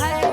হায়